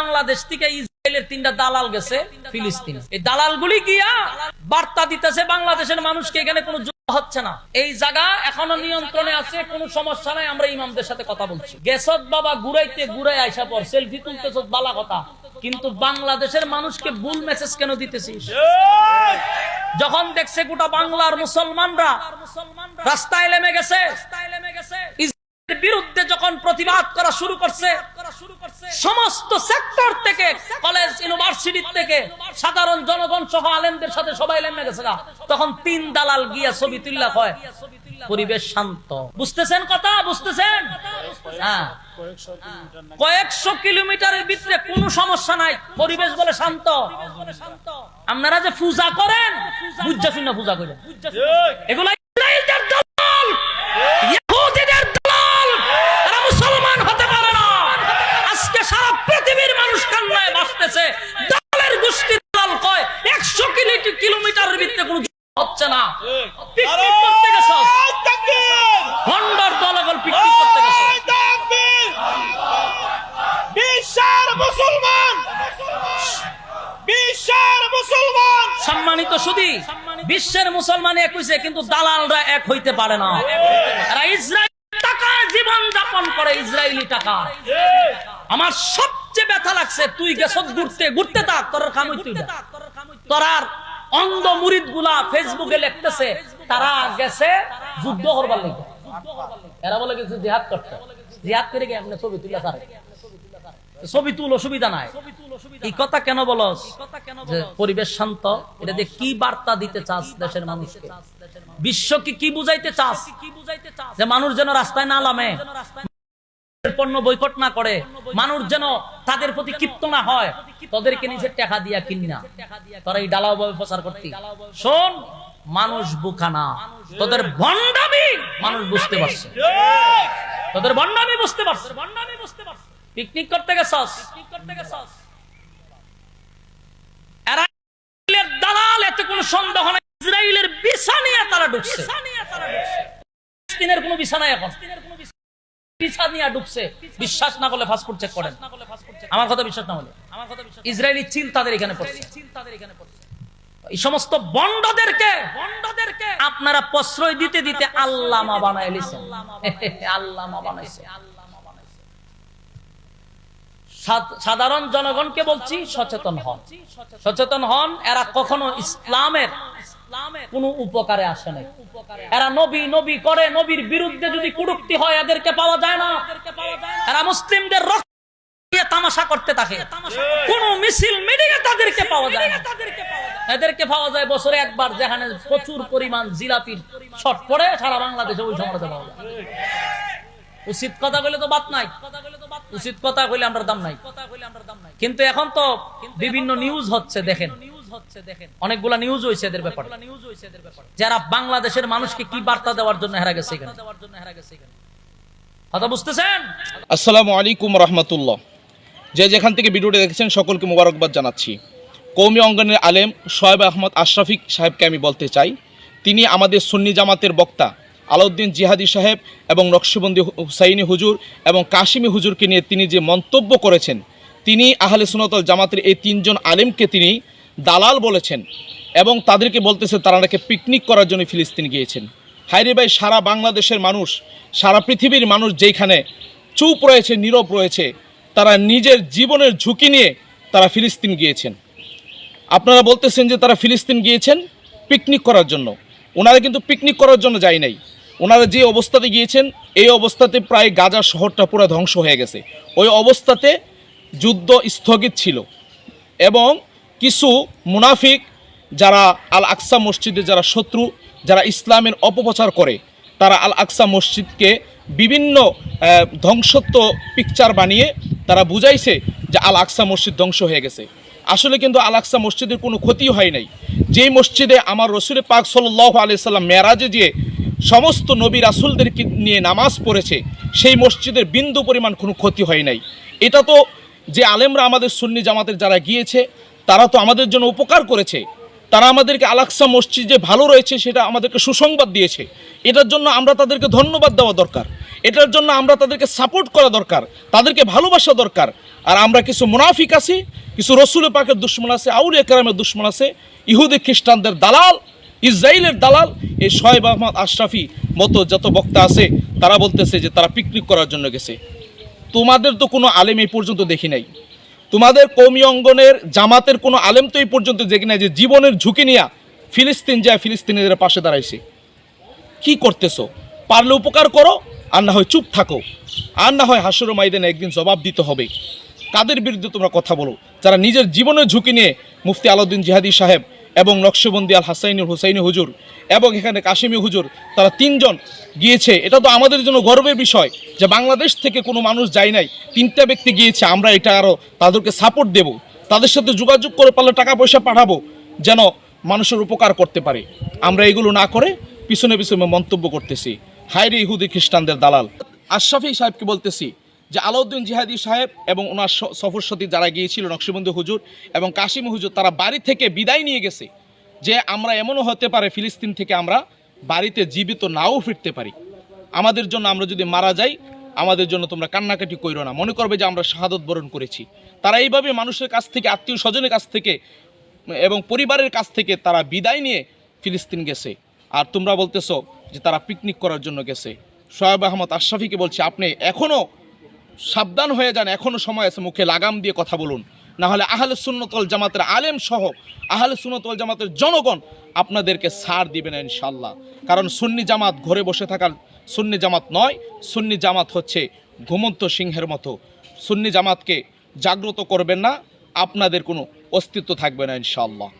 বাংলাদেশ থেকে ইসরায়েলের তিনটা দালাল গেছে, ফিলিস্তিন। এই দালালগুলি গিয়া বার্তা দিতেছে বাংলাদেশের মানুষকে, এখানে কোনো যুদ্ধ হচ্ছে না। এই জায়গা এখনও নিয়ন্ত্রণে আছে, কোনো সমস্যা নাই, আমরা ইমামদের সাথে কথা বলছি। বাবা ঘুরাইতে ঘুরাই পর, সেলফি বালা কথা, কিন্তু বাংলাদেশের মানুষকে ভুল মেসেজ কেন দিতেছিস যখন দেখছে গোটা বাংলার মুসলমানরা রাস্তায় নেমে গেছে বিরুদ্ধে যখন প্রতিবাদ করা শুরু করছে সমস্ত সেক্টর থেকে কলেজ ইউনিভার্সিটি থেকে সাধারণ জনগণ সহ আলেমদের সাথে সবাই নেমে গেছে তখন তিন দালাল গিয়া ছবি তুল্লা কয় পরিবেশ শান্ত। বুঝতেছেন কথা? বুঝতেছেন? হ্যাঁ। কয়েকশো কিলোমিটারের ভিতরে কোনো সমস্যা নাই পরিবেশ বলে শান্ত। আপনারা যে পূজা করেন বুঝা শুনে পূজা করেন। এগুলা ইসরায়েলদের দলাল ইহুদিদের দলাল এরা মুসলমান হতে পারে না আজকে সারা পৃথিবীর মানুষ কান্নায় বাঁচতেছে দলের গোষ্ঠীর দল কয় কিলোমিটারের কোনো হচ্ছে না। পিকনিক করতে গেছ? হন্ডার দলগল পিকনিক করতে গেছ? বিশ্বের মুসলমান! বিশ্বের মুসলমান! সম্মানিত সুদী বিশ্বের মুসলমান এক হইছে কিন্তু দালালরা এক হইতে পারে না। এরা ইসরায়েল টাকায় জীবন যাপন করে ইসরায়েলি টাকা। আমার সবচেয়ে ব্যথা লাগছে তুই গেছ ঘুরতে ঘুরতে থাক তোর হইতে হইবে। তোরার অন্ধ মুরিদগুলা ফেসবুকে লিখতেছে, তারা গেছে যুদ্ধ করবার লেগে। এরা বলে গেছে জিহাদ করতে। জিহাদ করে গিয়ে এমনি ছবি তুলে সারে ছবি তুল, অসুবিধা নাই। এই কথা কেন বলস পরিবেশ শান্ত, এটা দিয়ে কি বার্তা দিতে চাস দেশের মানুষকে? বিশ্বকে কি বুঝাইতে চাস? যে মানুষ যেন রাস্তায় না নামে। পণ্য বৈকট না করে, মানুষ যেন তাদের প্রতি ক্ষিপ্ত না হয়, তাদেরকে নিজের টাকা দিয়া কিনি না। তোরা এই ডালাও ভাবে প্রচার করতি। শোন, মানুষ বুকা না। তোদের ভণ্ডামি মানুষ বুঝতে পারছে। তোদের ভণ্ডামি বুঝতে পারছে। ভণ্ডামি বুঝতে পারছে পিকনিক করতে গেছস? পিকনিক করতে গেছস এরা সন্দেহ নাই। ইসরায়েলের বিছা নিয়ে তারা ঢুকছে। ফিলিস্তিনের কোনো বিছা নাই এখন। নিয়ে বিশ্বাস না করলে পাসপোর্ট চেক করেন। আমার কথা বিশ্বাস না হলে। আমার কথা বিশ্বাস ইসরায়েলি তাদের এখানে পড়ছে। চিল তাদের এখানে পড়ছে। এই সমস্ত বন্ডদেরকে বন্ডদেরকে আপনারা প্রশ্রয় দিতে দিতে আল্লামা বানায় লিছেন আল্লামা বানাইছে সাধারণ জনগণকে বলছি সচেতন হন। সচেতন হন। এরা কখনো ইসলামের কোন উপকারে আসে নাই। এরা নবী নবী করে নবীর বিরুদ্ধে যদি কুড়ুক্তি হয় এদেরকে পাওয়া যায় না। এরা মুসলিমদের রক্ত তামাশা করতে থাকে। কোন মিছিল তাদেরকে পাওয়া যায় না। এদেরকে পাওয়া যায় বছরে একবার যেখানে প্রচুর পরিমাণ জিলাপির শট পড়ে সারা বাংলাদেশে ওই পাওয়া যায়। উচিত কথা কইলে তো বাদ নাই। উচিত কথা কইলে আমরা দাম নাই। কিন্তু এখন তো বিভিন্ন নিউজ হচ্ছে দেখেন। অনেকগুলা নিউজ হয়েছে এদের ব্যাপারে। যারা বাংলাদেশের মানুষকে কি বার্তা দেওয়ার জন্য হেরা গেছে কথা বুঝতেছেন? আসসালামু আলাইকুম রহমতুল্লাহ। যে যেখান থেকে ভিডিওটি দেখেছেন সকলকে মোবারকবাদ জানাচ্ছি। কৌমি অঙ্গনের আলেম শোয়েব আহমদ আশরাফিক সাহেবকে আমি বলতে চাই। তিনি আমাদের সুন্নি জামাতের বক্তা আলাউদ্দিন জিহাদি সাহেব এবং নকশবন্দি হুসাইনি হুজুর এবং কাশিমি হুজুরকে নিয়ে তিনি যে মন্তব্য করেছেন তিনি আহলে সুনতল জামাতের এই তিনজন আলেমকে তিনি দালাল বলেছেন এবং তাদেরকে বলতেছে তারা নাকি পিকনিক করার জন্য ফিলিস্তিন গিয়েছেন। হাইরে ভাই, সারা বাংলাদেশের মানুষ, সারা পৃথিবীর মানুষ যেখানে চুপ রয়েছে, নীরব রয়েছে, তারা নিজের জীবনের ঝুঁকি নিয়ে তারা ফিলিস্তিন গিয়েছেন। আপনারা বলতেছেন যে তারা ফিলিস্তিন গিয়েছেন পিকনিক করার জন্য। ওনারা কিন্তু পিকনিক করার জন্য যায় নাই। ওনারা যে অবস্থাতে গিয়েছেন, এই অবস্থাতে প্রায় গাজা শহরটা পুরো ধ্বংস হয়ে গেছে। ওই অবস্থাতে যুদ্ধ স্থগিত ছিল এবং কিছু মুনাফিক যারা আল আকসা মসজিদে যারা শত্রু, যারা ইসলামের অপপ্রচার করে, তারা আল আকসা মসজিদকে বিভিন্ন ধ্বংসত্ব পিকচার বানিয়ে তারা বুঝাইছে যে আল আকসা মসজিদ ধ্বংস হয়ে গেছে। আসলে কিন্তু আল আকসা মসজিদের কোনো ক্ষতি হয় নাই। যেই মসজিদে আমার রসুল পাক সাল্লাহ আলিয়া সাল্লাম মেয়ারাজে দিয়ে সমস্ত নবী রাসুলদেরকে নিয়ে নামাজ পড়েছে, সেই মসজিদের বিন্দু পরিমাণ কোনো ক্ষতি হয় নাই। এটা তো যে আলেমরা আমাদের সুন্নি জামাতের যারা গিয়েছে তারা তো আমাদের জন্য উপকার করেছে। তারা আমাদেরকে আলাক্সা মসজিদ যে ভালো রয়েছে, সেটা আমাদেরকে সুসংবাদ দিয়েছে। এটার জন্য আমরা তাদেরকে ধন্যবাদ দেওয়া দরকার। এটার জন্য আমরা তাদেরকে সাপোর্ট করা দরকার, তাদেরকে ভালোবাসা দরকার। আর আমরা কিছু মুনাফিক আছি, কিছু রসুল পাকের দুশ্মন আছে, আউলিয়া কেরামের দুশ্মন আছে, ইহুদি খ্রিস্টানদের দালাল ইসরায়েলের দালাল, এই শোয়েব আহমদ আশরাফি মতো যত বক্তা আছে, তারা বলতেছে যে তারা পিকনিক করার জন্য গেছে। তোমাদের তো কোনো আলেম এই পর্যন্ত দেখি নাই। তোমাদের কৌমি অঙ্গনের জামাতের কোনো আলেম তো এই পর্যন্ত দেখি নাই যে জীবনের ঝুঁকি নিয়ে ফিলিস্তিন যায়, ফিলিস্তিনিদের পাশে দাঁড়াইছে। কি করতেছো? পারলে উপকার করো, আর না হয় চুপ থাকো। আর না হয় হাসুর মাইদানে একদিন জবাব দিতে হবে। কাদের বিরুদ্ধে তোমরা কথা বলো? যারা নিজের জীবনের ঝুঁকি নিয়ে মুফতি আলাউদ্দিন জিহাদি সাহেব এবং নকশবন্দি আল হাসাইনুল হুসাইনি হুজুর এবং এখানে কাশিমি হুজুর, তারা তিনজন গিয়েছে। এটা তো আমাদের জন্য গর্বের বিষয় যে বাংলাদেশ থেকে কোনো মানুষ যায় নাই। তিনটা ব্যক্তি গিয়েছে, আমরা এটা আরও তাদেরকে সাপোর্ট দেব। তাদের সাথে যোগাযোগ করে পারলে টাকা পয়সা পাঠাবো, যেন মানুষের উপকার করতে পারে। আমরা এগুলো না করে পিছনে পিছনে মন্তব্য করতেছি। হায়রে ইহুদি খ্রিস্টানদের দালাল। আশরাফি সাহেবকে বলতেছি যে আলাউদ্দিন জিহাদি সাহেব এবং ওনার স- সফরসতী যারা গিয়েছিল নকশবন্ধু হুজুর এবং কাশিম হুজুর, তারা বাড়ি থেকে বিদায় নিয়ে গেছে। যে আমরা এমনও হতে পারে ফিলিস্তিন থেকে আমরা বাড়িতে জীবিত নাও ফিরতে পারি। আমাদের জন্য আমরা যদি মারা যাই, আমাদের জন্য তোমরা কান্নাকাটি কইরো না। মনে করবে যে আমরা শাহাদত বরণ করেছি। তারা এইভাবে মানুষের কাছ থেকে, আত্মীয় স্বজনের কাছ থেকে এবং পরিবারের কাছ থেকে তারা বিদায় নিয়ে ফিলিস্তিন গেছে। আর তোমরা বলতেছো যে তারা পিকনিক করার জন্য গেছে। সোয়েব আহমদ আশরাফিকে বলছি, আপনি এখনও সাবধান হয়ে যান, এখনও সময় আছে মুখে লাগাম দিয়ে কথা বলুন। না হলে আহলে সুন্নতল জামাতের আলেম সহ আহলে সুন্নতল জামাতের জনগণ আপনাদেরকে সার দিবে না ইনশাল্লাহ কারণ সুন্নি জামাত ঘরে বসে থাকার সুন্নি জামাত নয়, সুন্নি জামাত হচ্ছে ঘুমন্ত সিংহের মতো। সুন্নি জামাতকে জাগ্রত করবেন না, আপনাদের কোনো অস্তিত্ব থাকবে না ইনশাল্লাহ